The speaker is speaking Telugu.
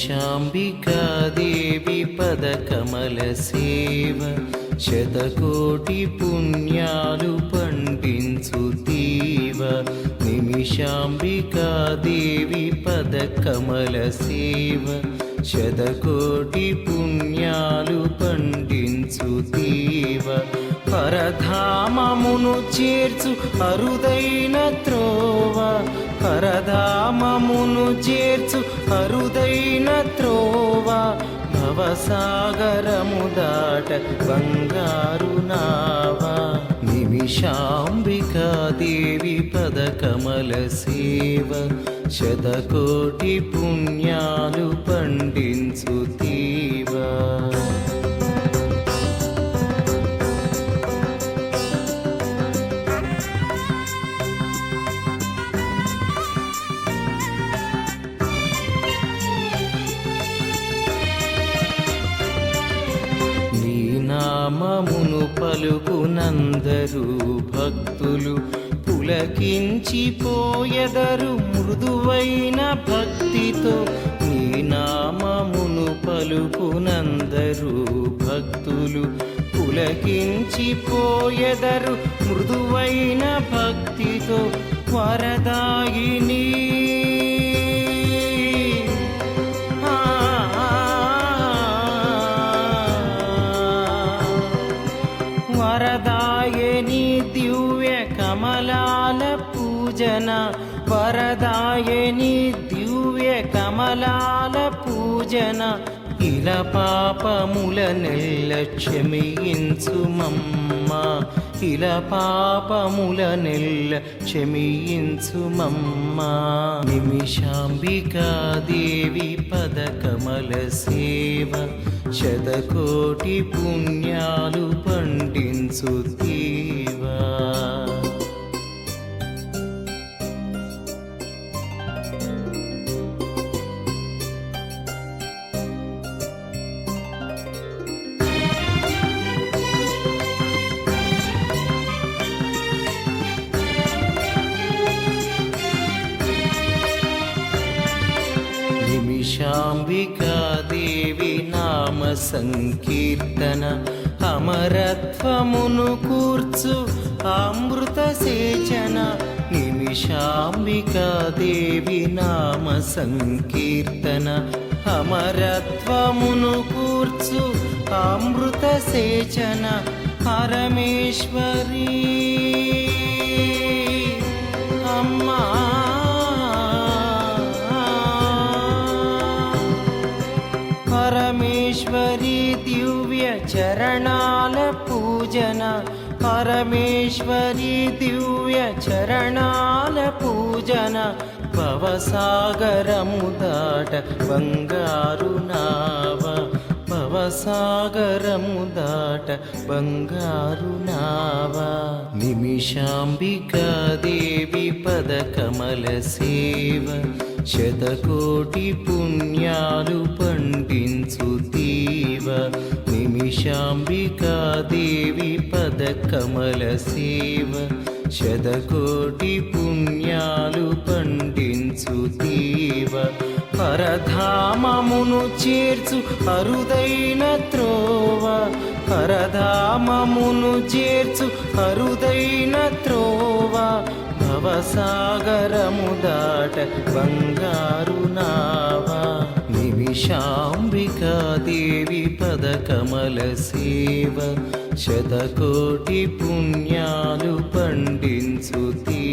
నిమిషాంబికాదేవి పదకమల సేవ శతకోటి పుణ్యాలు పండించు తీవ నిమిషాంబికాదేవి పరధామమును చేర్చు అరుదైన త్రోవ. పరధామమును చేర్చు అరుదైన త్రోవ. భవసాగరము దాట బంగారు నావ. నిమిషాంబికా దేవి పద కమల సేవ. శతకోటి పుణ్యాలు పండించు తీవా. పలుకునందరు భక్తులు పులకించిపోయెదరు మృదువైన భక్తితో నీ నామమును పలుకునందరు భక్తులు పులకించిపోయెదరు మృదువైన భక్తితో వరదాయిని నీ దివ్య కమలాల పూజన వరదాయని దివ్య కమలాల పూజన. ఇల పాపముల నెల్ల క్షమించు మమ్మ ఇల పాపముల నెల్ల క్షమించు మమ్మ నిమిషాంబికాదేవి పదకమల సేవ శతకోటి పుణ్యాలు పండించు తీవా నిమిషాంబికాదేవి సంకీర్తన అమరత్వమును కూర్చు అమృత సేచన నిమిషాంబికాదేవి నామ సంకీర్తన అమరత్వమును కూర్చు అమృత సేచన పరమేశ్వరీ. దివ్య చరణాల పూజన పరమేశ్వరి దివ్య చరణాల పూజన భవసాగరము దాట బంగారు నావ భవసాగరము దాట బంగారు నావా నిమిషాంబికాదేవి పదకమల సేవ శతకోటి పుణ్యాలు పండించు తీవ నిమిషాంబికాదేవి పదకమల సేవ శతకోటి పుణ్యాలు పండించు తీవ పరధామమును చేర్చు అరుదైన త్రోవ పరధామమును చేర్చు అరుదైన త్రోవ భవసాగరము దాట బంగారు నావా నిమిషాంబికాదేవి పదకమల సేవ. శతకోటి పుణ్యాలు పండించు తీ